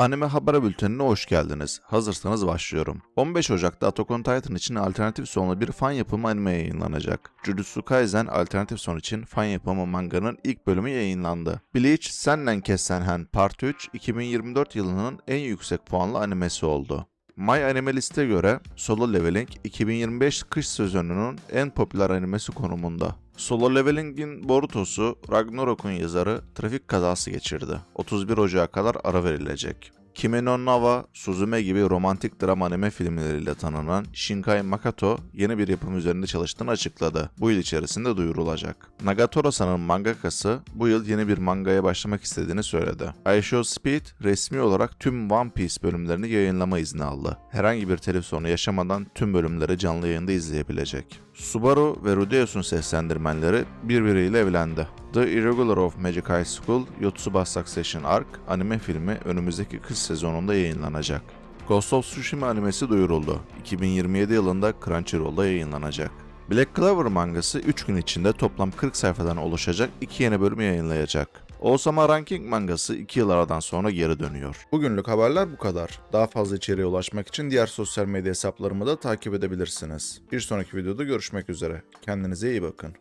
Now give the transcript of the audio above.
Anime Haber Bülteni'ne hoş geldiniz. Hazırsanız başlıyorum. 15 Ocak'ta Attack on Titan için alternatif sonlu bir fan yapımı anime yayınlanacak. Jujutsu Kaisen alternatif son için fan yapımı manganın ilk bölümü yayınlandı. Bleach Sennen Kessenhen Part 3 2024 yılının en yüksek puanlı animesi oldu. My Anime List'e göre Solo Leveling 2025 kış sezonunun en popüler animesi konumunda. Solo Leveling'in Boruto'su Ragnarok'un yazarı trafik kazası geçirdi. 31 Ocak'a kadar ara verilecek. Kimi no Nawa, Suzume gibi romantik drama anime filmleriyle tanınan Shinkai Makoto yeni bir yapım üzerinde çalıştığını açıkladı. Bu yıl içerisinde duyurulacak. Nagatoro-san'ın mangakası bu yıl yeni bir mangaya başlamak istediğini söyledi. Aisho Speed resmi olarak tüm One Piece bölümlerini yayınlama izni aldı. Herhangi bir telif sorunu yaşamadan tüm bölümleri canlı yayında izleyebilecek. Subaru ve Rudeus'un seslendirmenleri birbiriyle evlendi. The Irregular of Magic High School Yotsuba Succession Arc anime filmi önümüzdeki kış sezonunda yayınlanacak. Ghost of Tsushima animesi duyuruldu. 2027 yılında Crunchyroll'da yayınlanacak. Black Clover mangası 3 gün içinde toplam 40 sayfadan oluşacak 2 yeni bölüm yayınlayacak. Osama Ranking mangası 2 yıl aradan sonra geri dönüyor. Bugünlük haberler bu kadar. Daha fazla içeriğe ulaşmak için diğer sosyal medya hesaplarımı da takip edebilirsiniz. Bir sonraki videoda görüşmek üzere. Kendinize iyi bakın.